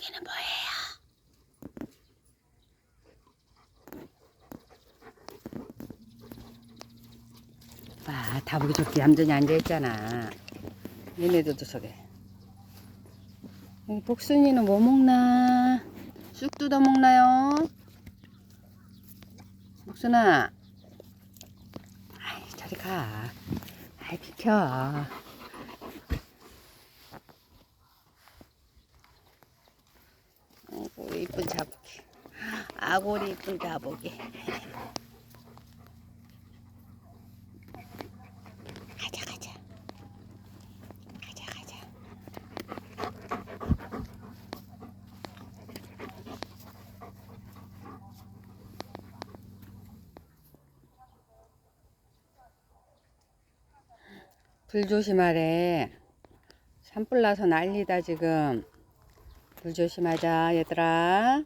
여기는 뭐예요? 봐, 다보기 좋게 얌전히 앉아있잖아. 얘네들도 저래. 여기 복순이는 뭐 먹나? 쑥 뜯어 먹나요? 복순아. 아이, 저리 가. 아이, 비켜. 아 이쁜 자보기. 아고리 이쁜 자보기. 가자, 가자. 가자, 가자. 불 조심하래. 산불 나서 난리다 지금. 불 조심하자 얘들아.